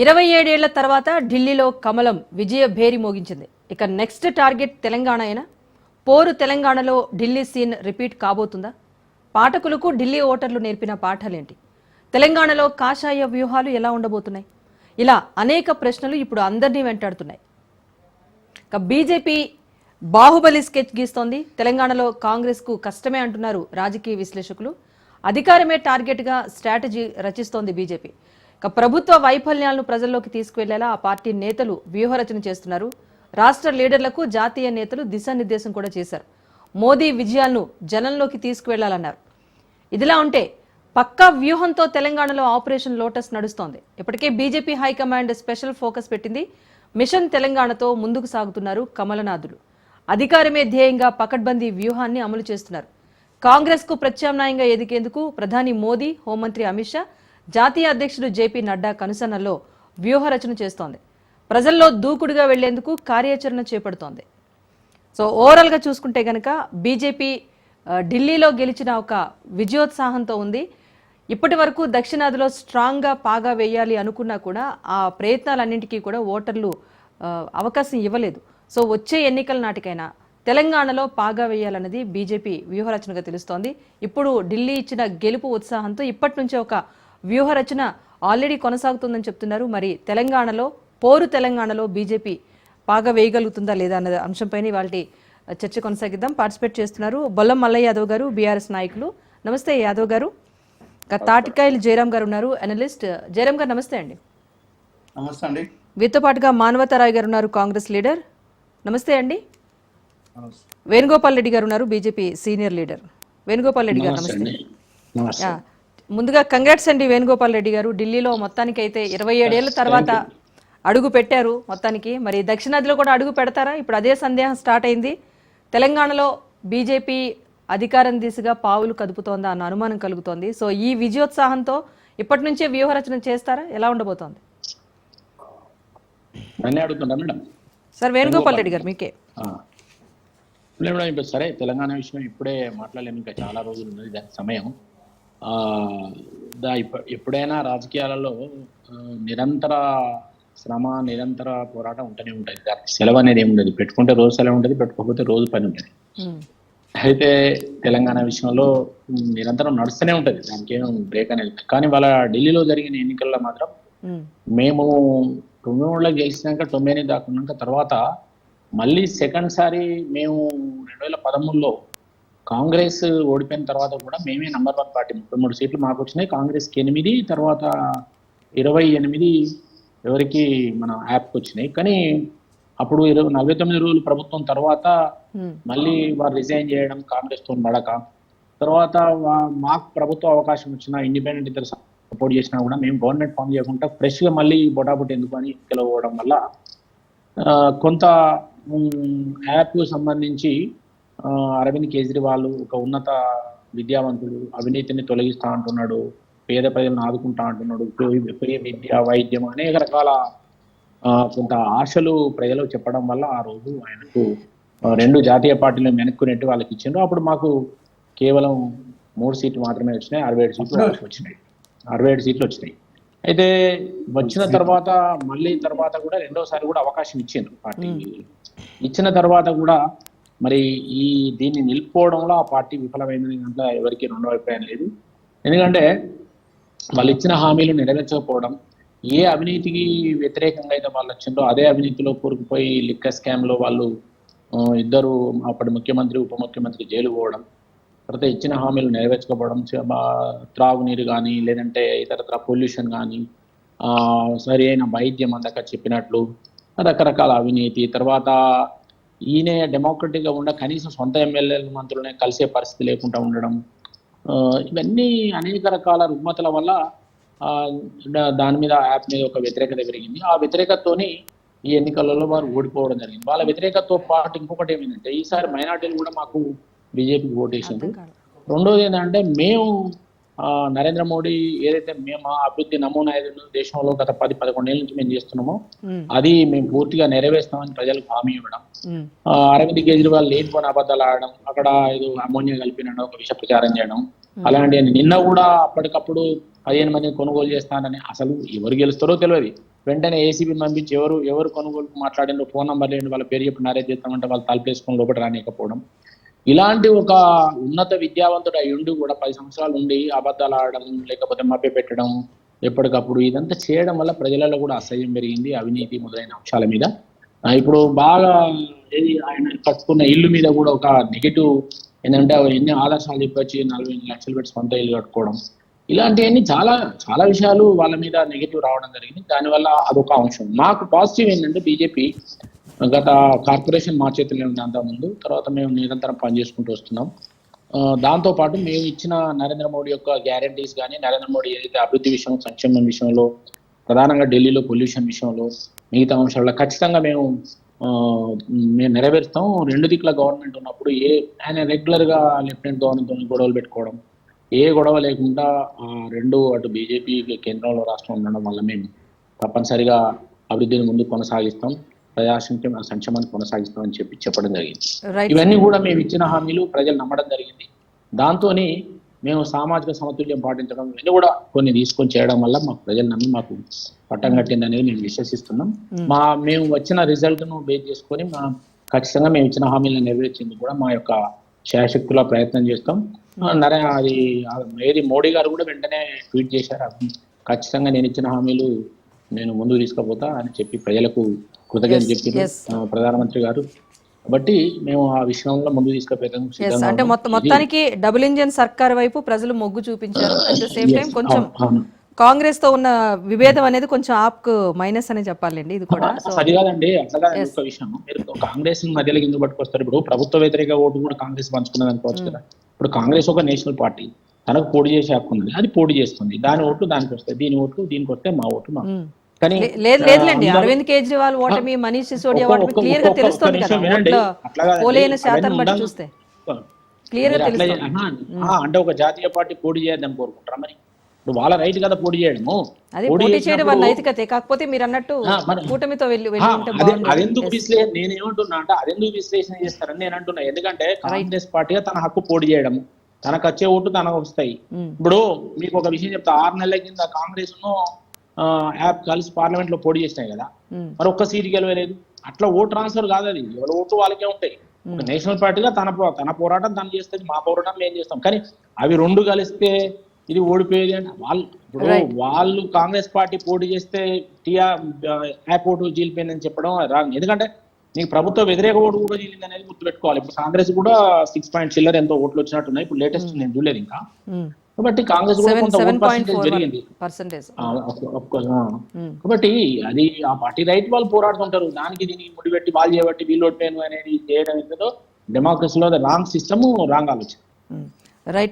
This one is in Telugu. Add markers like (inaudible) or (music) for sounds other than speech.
ఇరవై ఏడేళ్ళ తర్వాత ఢిల్లీలో కమలం విజయ భేరి మోగించింది. ఇక నెక్స్ట్ టార్గెట్ తెలంగాణ అయినా పోరు తెలంగాణలో ఢిల్లీ సీన్ రిపీట్ కాబోతుందా? పాఠకులకు ఢిల్లీ ఓటర్లు నేర్పిన పాఠాలేంటి? తెలంగాణలో కాషాయ వ్యూహాలు ఎలా ఉండబోతున్నాయి? ఇలా అనేక ప్రశ్నలు ఇప్పుడు అందరినీ వెంటాడుతున్నాయి. ఇక బీజేపీ బాహుబలి స్కెచ్ గీస్తోంది. తెలంగాణలో కాంగ్రెస్కు కష్టమే అంటున్నారు రాజకీయ విశ్లేషకులు. అధికారమే టార్గెట్గా స్ట్రాటజీ రచిస్తోంది బీజేపీ. ప్రభుత్వ వైఫల్యాలను ప్రజల్లోకి తీసుకువెళ్ళేలా ఆ పార్టీ నేతలు వ్యూహరచన చేస్తున్నారు. రాష్ట్ర లీడర్లకు జాతీయ నేతలు దిశానిర్దేశం కూడా చేశారు. మోదీ విజయాలను జనంలోకి తీసుకువెళ్ళాలన్నారు. ఇదిలా ఉంటే పక్కా వ్యూహంతో తెలంగాణలో ఆపరేషన్ లోటస్ నడుస్తోంది. ఇప్పటికే BJP high command special focus పెట్టింది. మిషన్ తెలంగాణతో ముందుకు సాగుతున్నారు కమలనాథులు. అధికారమే ధ్యేయంగా పకడ్బందీ వ్యూహాన్ని అమలు చేస్తున్నారు. కాంగ్రెస్కు ప్రత్యామ్నాయంగా ఎదిగేందుకు ప్రధాని మోదీ హోంమంత్రి అమిత్ షా జాతీయ అధ్యక్షుడు జేపీ నడ్డా కనుసన్నల్లో వ్యూహరచన చేస్తోంది. ప్రజల్లో దూకుడుగా వెళ్ళేందుకు కార్యాచరణ చేపడుతోంది. సో ఓవరాల్గా చూసుకుంటే కనుక బీజేపీ ఢిల్లీలో గెలిచిన ఒక విజయోత్సాహంతో ఉంది. ఇప్పటి వరకు దక్షిణాదిలో స్ట్రాంగ్గా పాగా వేయాలి అనుకున్నా కూడా ఆ ప్రయత్నాలన్నింటికీ కూడా ఓటర్లు అవకాశం ఇవ్వలేదు. సో వచ్చే ఎన్నికల నాటికైనా తెలంగాణలో పాగా వేయాలన్నది బీజేపీ వ్యూహరచనగా తెలుస్తోంది. ఇప్పుడు ఢిల్లీ ఇచ్చిన గెలుపు ఉత్సాహంతో ఇప్పటి నుంచే ఒక వ్యూహరచన ఆల్రెడీ కొనసాగుతుందని చెప్తున్నారు. మరి తెలంగాణలో పోరు తెలంగాణలో బీజేపీ పాగా వేయగలుగుతుందా లేదా అన్న అంశంపైన వాళ్ళ చర్చ కొనసాగిద్దాం. పార్టిసిపేట్ చేస్తున్నారు బొల్లం మల్లయ్య యాదవ్ గారు బీఆర్ఎస్ నాయకులు. నమస్తే యాదవ్ గారు. తాటికాయలు జయరాం గారు ఉన్నారు అనలిస్ట్ జయరాం గారు నమస్తే అండి. నమస్తే అండి. వీరితో పాటుగా మానవతారాయ్ గారు ఉన్నారు కాంగ్రెస్ లీడర్. నమస్తే అండి. వేణుగోపాల్ రెడ్డి గారు ఉన్నారు BJP senior leader. Venugopal Reddy garu నమస్తే. ముందుగా కంగ్రాట్స్ అండి వేణుగోపాల్ రెడ్డి గారు. ఢిల్లీలో మొత్తానికి అయితే ఇరవై ఏడేళ్ళ తర్వాత అడుగు పెట్టారు మొత్తానికి. మరి దక్షిణాదిలో కూడా అడుగు పెడతారా? ఇప్పుడు అదే సందేహం స్టార్ట్ అయింది. తెలంగాణలో బీజేపీ అధికారం దిశగా పావులు కదుపుతోందా అన్న అనుమానం కలుగుతోంది. సో ఈ విజయోత్సాహంతో ఇప్పటి నుంచే వ్యూహరచన చేస్తారా? ఎలా ఉండబోతోంది? సార్ వేణుగోపాల్ రెడ్డి గారు మీకే. సరే తెలంగాణ విషయం ఇప్పుడే మాట్లాడలేము ఇంకా చాలా రోజులు ఉన్నది సమయం. దా ఎప్పుడైనా రాజకీయాలలో నిరంతర శ్రమ నిరంతర పోరాటం ఉంటూనే ఉంటుంది. దానికి సెలవు అనేది ఏమి ఉండదు పెట్టుకుంటే రోజు సెలవు ఉంటుంది పెట్టుకోకపోతే రోజు పని ఉంటుంది. అయితే తెలంగాణ విషయంలో నిరంతరం నడుస్తూనే ఉంటుంది. దానికి ఏం బ్రేక్ అనేది. కానీ వాళ్ళ ఢిల్లీలో జరిగిన ఎన్నికల్లో మాత్రం మేము తొమ్మిది ఊళ్ళో గెలిచినాక తొంభై ఎనిమిది దాకున్నాక తర్వాత మళ్ళీ సెకండ్ సారి మేము రెండు వేల పదమూడులో కాంగ్రెస్ ఓడిపోయిన తర్వాత కూడా మేమే నంబర్ వన్ పార్టీ ముప్పై మూడు సీట్లు మాకు వచ్చినాయి. కాంగ్రెస్కి ఎనిమిది తర్వాత ఇరవై ఎనిమిది ఎవరికి మన యాప్కి వచ్చినాయి. కానీ అప్పుడు ఇరవై నలభై తొమ్మిది రోజులు ప్రభుత్వం తర్వాత ఉమ్, మళ్ళీ వారు రిజైన్ చేయడం కాంగ్రెస్తో నడక తర్వాత మాకు ప్రభుత్వ అవకాశం వచ్చిన ఇండిపెండెంట్ ఇతర సపోర్ట్ చేసినా కూడా మేము గవర్నమెంట్ ఫామ్ చేయకుండా ఫ్రెష్గా మళ్ళీ బొటాబొట్ ఎందుకు అని గెలవడం వల్ల కొంత యాప్ సంబంధించి అరవింద్ కేజ్రీవాల్ ఒక ఉన్నత విద్యావంతుడు అవినీతిని తొలగిస్తా అంటున్నాడు పేద ప్రజలను ఆదుకుంటా అంటున్నాడు ఫ్రీ విద్య వైద్యం అనేక రకాల కొంత ఆశలు ప్రజలకు చెప్పడం వల్ల ఆ రోజు ఆయనకు రెండు జాతీయ పార్టీలు వెనక్కునేట్టు వాళ్ళకి ఇచ్చిండ్రు. అప్పుడు మాకు కేవలం మూడు సీట్లు మాత్రమే వచ్చినాయి అరవై ఏడు సీట్లు (laughs) వచ్చినాయి. అరవై ఏడు సీట్లు వచ్చినాయి. అయితే వచ్చిన తర్వాత మళ్ళీ తర్వాత కూడా రెండోసారి కూడా అవకాశం ఇచ్చిండ్రు పార్టీకి ఇచ్చిన తర్వాత కూడా మరి ఈ దీన్ని నిలుపుకోవడంలో ఆ పార్టీ విఫలమైందని దాంట్లో ఎవరికి రెండో అభిప్రాయం లేదు. ఎందుకంటే వాళ్ళు ఇచ్చిన హామీలు నెరవేర్చకపోవడం ఏ అవినీతికి వ్యతిరేకంగా అయితే వాళ్ళు వచ్చిందో అదే అవినీతిలో కూరుకుపోయి లిక్క స్కామ్లో వాళ్ళు ఇద్దరు అప్పటి ముఖ్యమంత్రి ఉప ముఖ్యమంత్రి జైలు పోవడం తర్వాత ఇచ్చిన హామీలు నెరవేర్చకపోవడం త్రాగునీరు కానీ లేదంటే ఇతరత్ర పొల్యూషన్ కానీ సరి అయిన వైద్యం అందక చెప్పినట్లు రకరకాల అవినీతి తర్వాత ఈయన డెమోక్రటిక్గా ఉండ కనీసం సొంత ఎమ్మెల్యేల మంత్రులనే కలిసే పరిస్థితి లేకుండా ఉండడం ఇవన్నీ అనేక రకాల రుగ్మతల వల్ల దాని మీద యాప్ మీద ఒక వ్యతిరేకత పెరిగింది. ఆ వ్యతిరేకతతోని ఈ ఎన్నికలలో వారు ఓడిపోవడం జరిగింది. వాళ్ళ వ్యతిరేకతతో పాటు ఇంకొకటి ఏమైందంటే ఈసారి మైనార్టీలు కూడా మాకు బీజేపీకి కాదు. రెండోది ఏంటంటే మేము నరేంద్ర మోడీ ఏదైతే మేము అభివృద్ధి నమూనా ఏదైతే దేశంలో గత పది పదకొండేళ్ళ నుంచి మేము చేస్తున్నామో అది మేము పూర్తిగా నెరవేరుస్తామని ప్రజలకు హామీ ఇవ్వడం. అరవింద్ కేజ్రీవాల్ లేనిపోని అబద్ధాలు ఆడడం అక్కడ ఏదో అమోనియా కలిపినడం ఒక విష ప్రచారం చేయడం అలాంటి నిన్న కూడా అప్పటికప్పుడు పదిహేను మందిని కొనుగోలు చేస్తానని అసలు ఎవరు గెలుస్తారో తెలియదు. వెంటనే ఏసీబీ పంపించి ఎవరు ఎవరు కొనుగోలు మాట్లాడిన ఫోన్ నంబర్ లేని వాళ్ళ పేరు చెప్పి నరేజ్ చేస్తామంటే వాళ్ళు తలుపేసుకొని లోపల రానియకపోవడం. ఇలాంటి ఒక ఉన్నత విద్యావంతుడు అయి ఉండి కూడా పది సంవత్సరాలు ఉండి అబద్ధాలు ఆడడం లేకపోతే మభ్య పెట్టడం ఎప్పటికప్పుడు ఇదంతా చేయడం వల్ల ప్రజలలో కూడా అసహ్యం పెరిగింది అవినీతి మొదలైన అంశాల మీద. ఇప్పుడు బాగా ఏది ఆయన కట్టుకున్న ఇల్లు మీద కూడా ఒక నెగిటివ్ ఏంటంటే ఎన్ని ఆదర్శాలు చెప్పొచ్చి నలభై ఎనిమిది లక్షలు పెట్టి సొంత ఇల్లు కట్టుకోవడం. ఇలాంటివన్నీ చాలా చాలా విషయాలు వాళ్ళ మీద నెగిటివ్ రావడం జరిగింది. దానివల్ల అదొక అంశం. మాకు పాజిటివ్ ఏంటంటే బీజేపీ గత కార్పొరేషన్ మా చేతిలో ఉంది అంతకుముందు. ముందు తర్వాత మేము నిరంతరం పనిచేసుకుంటూ వస్తున్నాం. దాంతోపాటు దాంతో పాటు మేము ఇచ్చిన నరేంద్ర మోడీ యొక్క గ్యారంటీస్ కానీ నరేంద్ర మోడీ ఏదైతే అభివృద్ధి విషయం సంక్షేమం విషయంలో ప్రధానంగా ఢిల్లీలో పొల్యూషన్ విషయంలో మిగతా అంశాల్లో ఖచ్చితంగా మేము మేము నెరవేరుస్తాం. రెండు దిక్కుల గవర్నమెంట్ ఉన్నప్పుడు ఏ ఆయన రెగ్యులర్గా లెఫ్టినెంట్ గవర్నర్తో గొడవలు పెట్టుకోవడం ఏ గొడవ లేకుండా రెండు అటు బీజేపీ కేంద్రంలో రాష్ట్రం ఉండడం వల్ల మేము తప్పనిసరిగా అభివృద్ధిని ముందు కొనసాగిస్తాం. ప్రజా సంక్షేమ సంక్షేమాన్ని కొనసాగిస్తాం అని చెప్పి చెప్పడం జరిగింది. ఇవన్నీ కూడా మేము ఇచ్చిన హామీలు ప్రజలు నమ్మడం జరిగింది. దాంతోని మేము సామాజిక సమతుల్యం పాటించడం ఇవన్నీ కూడా కొన్ని తీసుకొని చేయడం వల్ల మాకు ప్రజలు నమ్మి మాకు పట్టం కట్టింది అనేది మేము విశ్వసిస్తున్నాం. Hmm. మా మేము వచ్చిన రిజల్ట్ను బేస్ చేసుకొని మా ఖచ్చితంగా మేము ఇచ్చిన హామీలను నెరవేర్చేందుకు కూడా మా యొక్క శాయశక్తుల ప్రయత్నం చేస్తాం. ఆ, నరే అది ఏది మోడీ గారు కూడా వెంటనే ట్వీట్ చేశారు. ఖచ్చితంగా నేను ఇచ్చిన హామీలు నేను ముందుకు తీసుకుపోతా అని చెప్పి ప్రజలకు కృతజ్ఞత చెప్పారు. ప్రధానమంత్రి గారు. కాబట్టి మేము ఆ విషయంలో ముందు సిద్ధంగా అంటే మొత్తానికి డబుల్ ఇంజిన్ సర్కార్ వైపు ప్రజలు మొగ్గు చూపించారు. అట్ ద సేమ్ టైం కొంచెం. కాంగ్రెస్తో ఉన్న విభేదం అనేది కొంచెం ఆప్ మైనస్ అనే చెప్పాలండి ఇది కూడా. అది కాదండి ఒక విషయం. మీరు కాంగ్రెస్ మధ్యలోకి ఎందుకు పట్టుకొస్తారు? ఇప్పుడు ప్రభుత్వ వ్యతిరేక ఓటు కూడా కాంగ్రెస్ పంచుకున్నది అనుకోవచ్చు కదా. ఇప్పుడు కాంగ్రెస్ ఒక నేషనల్ పార్టీ తనకు పోటీ చేసే హక్కు ఉంది అది పోటీ చేస్తుంది. దాని ఓట్లు దానికి వస్తాయి దీని ఓట్లు దీనికి వస్తే మా ఓటు మా మ్మ్. కానీ లేదు లేదులేండి. అరవింద్ కేజ్రీవాల్ ఓటమి మనీష్ సిసోడియా ఓటమి క్లియర్గా తెలుస్తుంది కదా. పోలైన శాతం బట్టి. చూస్తే. క్లియర్గా తెలుస్తుంది. అంటే ఒక జాతీయ పార్టీ పోటీ చేయొద్దని కోరుకుంటారా మరి? ఇప్పుడు వాళ్ళ రైట్ కదా పోటీ చేయడము. అది పోటీ చేయడం వాళ్ళ నైతికతే. కాకపోతే మీరు అన్నట్టు కూటమితో వెళ్ళి. అదెందుకు. విశ్లేషణ? నేను ఏమంటున్నా అంటే అదెందుకు విశ్లేషణ చేస్తారని నేను అంటున్నా. ఎందుకంటే కాంగ్రెస్ పార్టీగా తన హక్కు పోటీ చేయడం తనకు వచ్చే ఓటు తనకు వస్తాయి. ఇప్పుడు మీకు ఒక విషయం చెప్తా. ఆరు నెలల కింద కాంగ్రెస్ను యాప్ కలిసి పార్లమెంట్లో పోటీ చేసినాయి కదా. మరి ఒక్క సీట్ గెలవలేదు. అట్లా ఓట్ ట్రాన్స్ఫర్ కాదు అది. ఎవరి ఓటు వాళ్ళకే ఉంటాయి. ఒక నేషనల్ పార్టీగా తన తన పోరాటం తను చేస్తుంది మా పోరాటం మేము చేస్తాం. కానీ అవి రెండు కలిస్తే ఇది ఓడిపోయేది అంటే వాళ్ళు ఇప్పుడు. వాళ్ళు కాంగ్రెస్ పార్టీ పోటీ చేస్తే టీఆర్ యాప్ ఓటు చీలిపోయిందని చెప్పడం రాంగ్. ఎందుకంటే నీకు ప్రభుత్వ వ్యతిరేక ఓటు కూడా చీలింది అనేది గుర్తుపెట్టుకోవాలి. ఇప్పుడు కాంగ్రెస్ కూడా సిక్స్ పాయింట్ చిల్లర ఎంతో ఓట్లు వచ్చినట్టున్నాయి. ఇప్పుడు లేటెస్ట్ నేను చూడలేదు ఇంకా. కాబట్టి కాంగ్రెస్ కూడా కొంత ఓట్ పర్సెంటేజ్ ఆ. మ్మ్. కాబట్టి అది ఆ పార్టీ రైట్ వాళ్ళు పోరాడుతుంటారు. దానికి దీనికి ముడిపెట్టి వాళ్ళు చేయబట్టి వీళ్ళు ఓడిపోయాను అనేది చేయడం ఏంటో డెమోక్రసీలో రాంగ్ సిస్టమ్ రాంగ్ ఆలోచన. రైట్